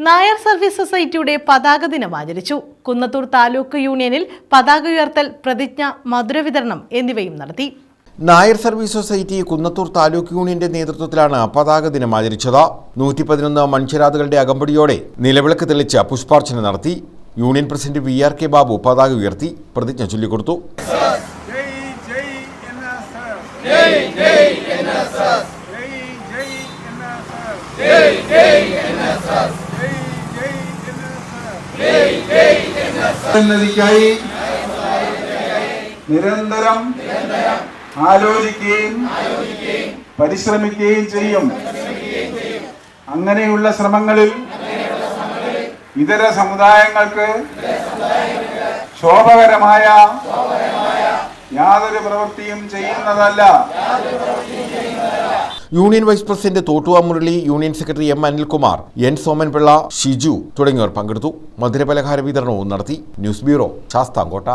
Nair service സൊസൈറ്റിയുടെ പതാക ദിനം ആചരിച്ചു കുന്നത്തൂർ താലൂക്ക് യൂണിയനിൽ പതാക ഉയർത്തൽ പ്രതിജ്ഞ മധുര വിതരണം എന്നിവയും നടത്തി നായർ സർവീസ് സൊസൈറ്റി കുന്നത്തൂർ താലൂക്ക് യൂണിയന്റെ നേതൃത്വത്തിലാണ് പതാക ദിനം ആചരിച്ചത് നൂറ്റി പതിനൊന്ന് മൺചിരാതുകളുടെ അകമ്പടിയോടെ നിലവിളക്ക് തെളിച്ച് പുഷ്പാർച്ചന നടത്തി union president V R K Babu പതാക ഉയർത്തി പ്രതിജ്ഞ ചൊല്ലിക്കൊടുത്തു ജയ് ജയ് എൻഎസ്എസ് ജയ് ജയ് എൻഎസ്എസ് ജയ് ജയ് എൻഎസ്എസ് ജയ് ജയ് എൻഎസ്എസ് ഉന്നതിക്കായി നിരന്തരം ആലോചിക്കുകയും പരിശ്രമിക്കുകയും ചെയ്യും. അങ്ങനെയുള്ള ശ്രമങ്ങളിൽ ഇതര സമുദായങ്ങൾക്ക് ശോഭകരമായ യാതൊരു പ്രവൃത്തിയും ചെയ്യുന്നതല്ല. Union vice president Thottuva Murali union secretary M Anilkumar N Somanpillai Shiju തുടങ്ങിയവർ പങ്കെടുത്തു. മധുരപലഹാര വിതരണവും നടത്തി. News bureau Sasthamkotta.